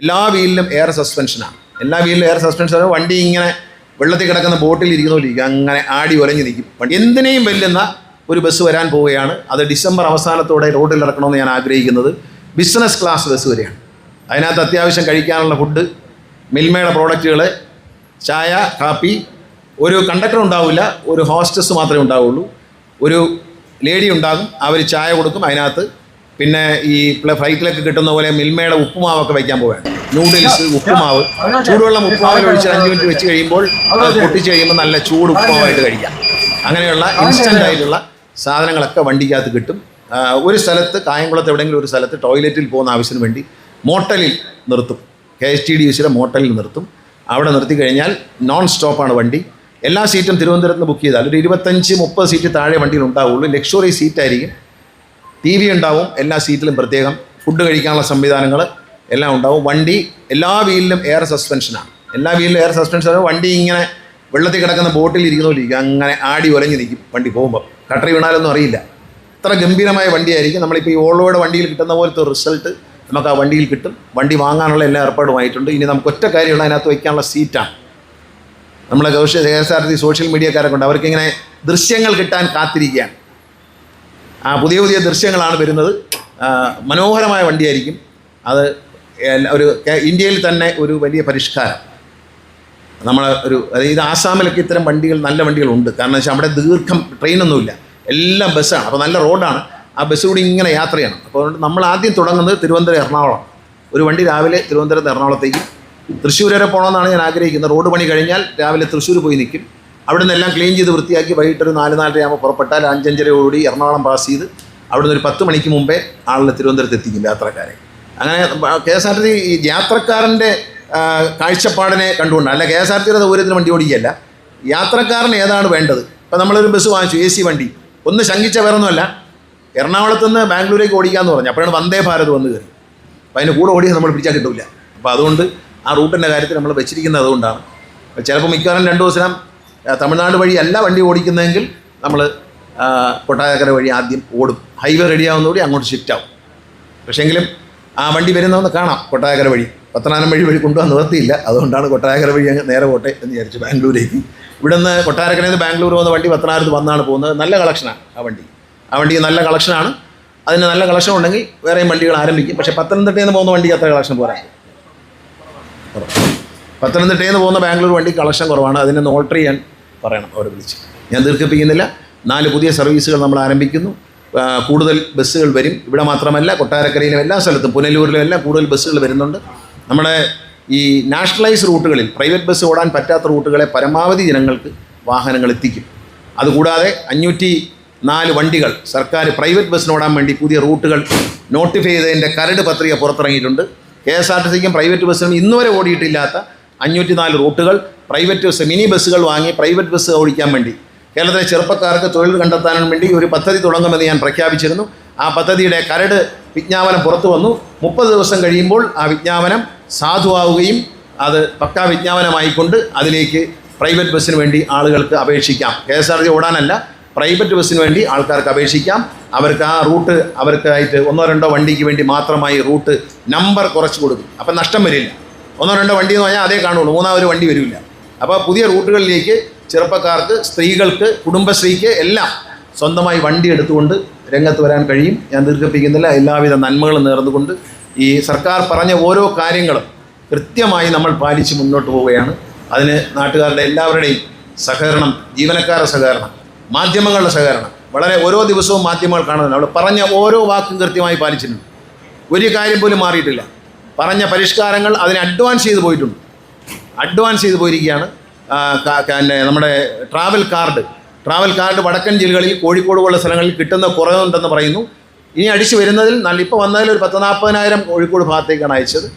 എല്ലാ വീലിലും എയർ സസ്പെൻഷനാണ് എല്ലാ വീലിലും air suspension വണ്ടി ഇങ്ങനെ വെള്ളത്തിൽ കിടക്കുന്ന ബോട്ടിൽ ഇരിക്കുന്ന പോലെ ഇരിക്കും. അങ്ങനെ ആടി ഉലഞ്ഞു നിൽക്കും. വണ്ടി എന്തിനേയും വെല്ലുന്ന ഒരു ബസ് വരാൻ പോവുകയാണ്. അത് ഡിസംബർ അവസാനത്തോടെ റോഡിൽ ഇറക്കണമെന്ന് ഞാൻ ആഗ്രഹിക്കുന്നത്. ബിസിനസ് ക്ലാസ് ബസ് വരെയാണ്. അതിനകത്ത് അത്യാവശ്യം കഴിക്കാനുള്ള ഫുഡ് മിൽമയുടെ പ്രോഡക്റ്റുകൾ ചായ കാപ്പി ഒരു കണ്ടക്ടർ ഉണ്ടാവില്ല. ഒരു ഹോസ്റ്റസ് മാത്രമേ ഉണ്ടാവുള്ളൂ. ഒരു ലേഡി ഉണ്ടാകും. അവർ ചായ കൊടുക്കും. അതിനകത്ത് പിന്നെ ഈ ഫ്ലൈറ്റിലൊക്കെ കിട്ടുന്ന പോലെ മിൽമയുടെ ഉപ്പുമാവൊക്കെ വയ്ക്കാൻ പോവുകയാണ്. നൂഡിൽസ് ഉപ്പുമാവ്. ചൂടുവെള്ളം ഉപ്പുമാവിൽ ഒഴിച്ച് അഞ്ച് മിനിറ്റ് വെച്ച് കഴിയുമ്പോൾ അത് പൊട്ടിച്ച് കഴിയുമ്പോൾ നല്ല ചൂട് ഉപ്പുമാവായിട്ട് കഴിക്കാം. അങ്ങനെയുള്ള ഇൻസ്റ്റന്റ് ആയിട്ടുള്ള സാധനങ്ങളൊക്കെ വണ്ടിക്കകത്ത് കിട്ടും. ഒരു സ്ഥലത്ത് കായംകുളത്ത് എവിടെയെങ്കിലും ഒരു സ്ഥലത്ത് ടോയ്ലറ്റിൽ പോകുന്ന ആവശ്യത്തിന് വേണ്ടി മോട്ടലിൽ നിർത്തും. കെ എസ് ടി ഡി സിയുടെ മോട്ടലിൽ നിർത്തും. അവിടെ നിർത്തി കഴിഞ്ഞാൽ നോൺ സ്റ്റോപ്പാണ് വണ്ടി. എല്ലാ സീറ്റും തിരുവനന്തപുരത്ത് നിന്ന് ബുക്ക് ചെയ്താൽ ഒരു ഇരുപത്തഞ്ച് മുപ്പത് സീറ്റ് താഴെ വണ്ടിയിൽ ഉണ്ടാവുള്ളൂ. ലക്ഷറി സീറ്റായിരിക്കും ടി വി ഉണ്ടാവും എല്ലാ സീറ്റിലും പ്രത്യേകം. ഫുഡ് കഴിക്കാനുള്ള സംവിധാനങ്ങൾ എല്ലാം ഉണ്ടാവും. വണ്ടി എല്ലാ വീലിലും എയർ സസ്പെൻഷനാണ് എല്ലാ വീലിലും എയർ സസ്പെൻഷൻ വണ്ടി ഇങ്ങനെ വെള്ളത്തിൽ കിടക്കുന്ന ബോട്ടിൽ ഇരിക്കുന്ന പോലെ ഇരിക്കും. അങ്ങനെ ആടി ഒലഞ്ഞു നിൽക്കും വണ്ടി പോകുമ്പോൾ കട്ടറി വീണാലൊന്നും അറിയില്ല. അത്ര ഗംഭീരമായ വണ്ടിയായിരിക്കും. നമ്മളിപ്പോൾ ഈ ഓളോയുടെ വണ്ടിയിൽ കിട്ടുന്ന പോലത്തെ റിസൾട്ട് നമുക്ക് ആ വണ്ടിയിൽ കിട്ടും. വണ്ടി വാങ്ങാനുള്ള എല്ലാ ഏർപ്പാടുമായിട്ടുണ്ട് ഇനി നമുക്ക് ഒറ്റ കാര്യമുള്ള അതിനകത്ത് വയ്ക്കാനുള്ള സീറ്റാണ് നമ്മളെ K S R T social മീഡിയക്കാരൊക്കെ ഉണ്ട്. അവർക്കിങ്ങനെ ദൃശ്യങ്ങൾ കിട്ടാൻ കാത്തിരിക്കുകയാണ്. ആ പുതിയ പുതിയ ദൃശ്യങ്ങളാണ് വരുന്നത്. മനോഹരമായ വണ്ടിയായിരിക്കും. അത് ഒരു ഇന്ത്യയിൽ തന്നെ ഒരു വലിയ പരിഷ്കാരം. നമ്മൾ ഒരു അതായത് ആസാമിലൊക്കെ ഇത്തരം വണ്ടികൾ നല്ല വണ്ടികളുണ്ട്. കാരണം വെച്ചാൽ അവിടെ ദീർഘം ട്രെയിനൊന്നുമില്ല. എല്ലാം ബസ്സാണ്. അപ്പോൾ നല്ല റോഡാണ്. ആ ബസ് കൂടി ഇങ്ങനെ യാത്രയാണ്. അപ്പോൾ അതുകൊണ്ട് നമ്മൾ ആദ്യം തുടങ്ങുന്നത് തിരുവനന്തപുരം എറണാകുളം ഒരു വണ്ടി രാവിലെ തിരുവനന്തപുരത്ത് എറണാകുളത്തേക്ക്. തൃശ്ശൂർ വരെ പോകണമെന്നാണ് ഞാൻ ആഗ്രഹിക്കുന്നത്. റോഡ് പണി കഴിഞ്ഞാൽ രാവിലെ തൃശ്ശൂർ പോയി നിൽക്കും. അവിടെ നിന്നെല്ലാം ക്ലീൻ ചെയ്ത് വൃത്തിയാക്കി വൈകിട്ട് ഒരു നാല് നാലര ആകുമ്പോൾ പുറപ്പെട്ടാൽ അഞ്ചഞ്ചര ഓടി എറണാകുളം പാസ് ചെയ്ത് അവിടെ നിന്ന് ഒരു പത്ത് മണിക്ക് മുമ്പേ ആളിനെ തിരുവനന്തപുരത്ത് എത്തിക്കും യാത്രക്കാരെ. അങ്ങനെ കെ എസ് ആർ ടി ഈ യാത്രക്കാരന്റെ കാഴ്ചപ്പാടിനെ കണ്ടുകൊണ്ട് അല്ല കെ എസ് ആർ ടിയുടെ സൗകര്യത്തിന് വണ്ടി ഓടിക്കുകയല്ല. യാത്രക്കാരന് ഏതാണ് വേണ്ടത്? ഇപ്പം നമ്മളൊരു ബസ് വാങ്ങിച്ചു എ സി വണ്ടി. ഒന്ന് ശങ്കിച്ച വേറൊന്നുമല്ല. എറണാകുളത്ത് നിന്ന് ബാംഗ്ലൂരേക്ക് ഓടിക്കാമെന്ന് പറഞ്ഞു. അപ്പോഴാണ് വന്ദേ ഭാരത് വന്ന് കയറി. അപ്പോൾ അതിന് കൂടെ ഓടിയാൽ നമ്മൾ പിടിച്ചാൽ കിട്ടില്ല അപ്പോൾ അതുകൊണ്ട് ആ റൂട്ടിന്റെ കാര്യത്തിൽ നമ്മൾ വെച്ചിരിക്കുന്നത് അതുകൊണ്ടാണ്. ചിലപ്പോൾ മിക്കവാറും രണ്ട് ദിവസം തമിഴ്നാട് വഴി അല്ല വണ്ടി ഓടിക്കുന്നതെങ്കിൽ നമ്മൾ കൊട്ടാരക്കര വഴി ആദ്യം ഓടും. ഹൈവേ റെഡിയാവുന്നതോടെ അങ്ങോട്ട് ഷിഫ്റ്റ് ആവും. പക്ഷേങ്കിലും ആ വണ്ടി വരുന്നതെന്ന് കാണാം കൊട്ടാരക്കര വഴി. പത്തനാനം വഴി വഴി കൊണ്ടുപോകാൻ നിർത്തിയില്ല അതുകൊണ്ടാണ് കൊട്ടാരക്കര വഴി അങ്ങ് നേരെ പോട്ടെ എന്ന് വിചാരിച്ചു ബാംഗ്ലൂരേക്ക്. ഇവിടെ നിന്ന് കൊട്ടാരക്കരയിൽ നിന്ന് ബാംഗ്ലൂർ പോകുന്ന വണ്ടി പത്തനാപുരത്ത് വന്നാണ് പോകുന്നത്. നല്ല കളക്ഷനാണ് ആ വണ്ടി. ആ വണ്ടി നല്ല കളക്ഷനാണ് അതിന് നല്ല കളക്ഷൻ ഉണ്ടെങ്കിൽ വേറെയും വണ്ടികൾ ആരംഭിക്കും. പക്ഷേ പത്തനംതിട്ടയിൽ നിന്ന് പോകുന്ന വണ്ടിക്ക് അത്ര കളക്ഷൻ പോരാ. പത്തനംതിട്ടയിൽ നിന്ന് പോകുന്ന ബാംഗ്ലൂർ വണ്ടി കളക്ഷൻ കുറവാണ്. അതിനൊന്ന് ഓൾട്ടർ ചെയ്യാൻ പറയണം അവരെ വിളിച്ച്. ഞാൻ ദീർഘിപ്പിക്കുന്നില്ല. നാല് പുതിയ സർവീസുകൾ നമ്മൾ ആരംഭിക്കുന്നു. കൂടുതൽ ബസ്സുകൾ വരും. ഇവിടെ മാത്രമല്ല കൊട്ടാരക്കരയിലും എല്ലാ സ്ഥലത്തും പുനലൂരിലും എല്ലാം കൂടുതൽ ബസ്സുകൾ വരുന്നുണ്ട്. നമ്മുടെ ഈ നാഷണലൈസ് റൂട്ടുകളിൽ പ്രൈവറ്റ് ബസ് ഓടാൻ പറ്റാത്ത റൂട്ടുകളെ പരമാവധി ജനങ്ങൾക്ക് വാഹനങ്ങൾ എത്തിക്കും. അതുകൂടാതെ അഞ്ഞൂറ്റി നാല് വണ്ടികൾ സർക്കാർ പ്രൈവറ്റ് ബസ്സിന് ഓടാൻ വേണ്ടി പുതിയ റൂട്ടുകൾ നോട്ടിഫൈ ചെയ്തതിന്റെ കരട് പത്രിക പുറത്തിറങ്ങിയിട്ടുണ്ട്. കെ എസ് ആർ ടി സിക്കും പ്രൈവറ്റ് ബസ്സിനും ഇന്നുവരെ ഓടിയിട്ടില്ലാത്ത അഞ്ഞൂറ്റി നാല് റൂട്ടുകൾ പ്രൈവറ്റ് ബസ് മിനി ബസ്സുകൾ വാങ്ങി പ്രൈവറ്റ് ബസ് ഓടിക്കാൻ വേണ്ടി. കേരളത്തിലെ ചെറുപ്പക്കാർക്ക് തൊഴിൽ കണ്ടെത്താനും വേണ്ടി ഒരു പദ്ധതി തുടങ്ങുമെന്ന് ഞാൻ പ്രഖ്യാപിച്ചിരുന്നു. ആ പദ്ധതിയുടെ കരട് വിജ്ഞാപനം പുറത്തു വന്നു. മുപ്പത് ദിവസം കഴിയുമ്പോൾ ആ വിജ്ഞാപനം സാധുവാവുകയും അത് പക്കാ വിജ്ഞാപനമായിക്കൊണ്ട് അതിലേക്ക് പ്രൈവറ്റ് ബസ്സിന് വേണ്ടി ആളുകൾക്ക് അപേക്ഷിക്കാം. കെ എസ് ആർ ടി ഓടാനല്ല പ്രൈവറ്റ് ബസ്സിന് വേണ്ടി ആൾക്കാർക്ക് അപേക്ഷിക്കാം. അവർക്ക് ആ റൂട്ട് അവർക്കായിട്ട് ഒന്നോ രണ്ടോ വണ്ടിക്ക് വേണ്ടി മാത്രമായി റൂട്ട് നമ്പർ കുറച്ച് കൊടുക്കും. അപ്പം നഷ്ടം വരില്ല. ഒന്നോ രണ്ടോ വണ്ടി എന്ന് പറഞ്ഞാൽ അതേ കാണുള്ളൂ. മൂന്നാമതൊരു വണ്ടി വരില്ല അപ്പോൾ പുതിയ റൂട്ടുകളിലേക്ക് ചെറുപ്പക്കാർക്ക് സ്ത്രീകൾക്ക് കുടുംബശ്രീക്ക് എല്ലാം സ്വന്തമായി വണ്ടി എടുത്തുകൊണ്ട് രംഗത്ത് വരാൻ കഴിയും. ഞാൻ ദീർഘിപ്പിക്കുന്നില്ല. എല്ലാവിധ നന്മകളും നേർന്നുകൊണ്ട് ഈ സർക്കാർ പറഞ്ഞ ഓരോ കാര്യങ്ങളും കൃത്യമായി നമ്മൾ പാലിച്ച് മുന്നോട്ട് പോവുകയാണ്. അതിന് നാട്ടുകാരുടെ എല്ലാവരുടെയും സഹകരണം ജീവനക്കാരുടെ സഹകരണം മാധ്യമങ്ങളുടെ സഹകരണം. വളരെ ഓരോ ദിവസവും മാധ്യമങ്ങൾ കാണുന്നുണ്ട്. അവൾ പറഞ്ഞ ഓരോ വാക്കും കൃത്യമായി പാലിച്ചിട്ടുണ്ട്. ഒരു കാര്യം പോലും മാറിയിട്ടില്ല. പറഞ്ഞ പരിഷ്കാരങ്ങൾ അതിന് അഡ്വാൻസ് ചെയ്ത് പോയിട്ടുണ്ട്. അഡ്വാൻസ് ചെയ്ത് പോയിരിക്കുകയാണ്. പിന്നെ നമ്മുടെ ട്രാവൽ കാർഡ് ട്രാവൽ കാർഡ് വടക്കൻ ജില്ലകളിൽ കോഴിക്കോട് പോലുള്ള സ്ഥലങ്ങളിൽ കിട്ടുന്ന കുറവുണ്ടെന്ന് പറയുന്നു. ഇനി അടിച്ചു വരുന്നതിൽ നല്ല ഇപ്പോൾ വന്നതിൽ ഒരു പത്ത് നാൽപ്പതിനായിരം കോഴിക്കോട് ഭാഗത്തേക്കാണ് അയച്ചത്.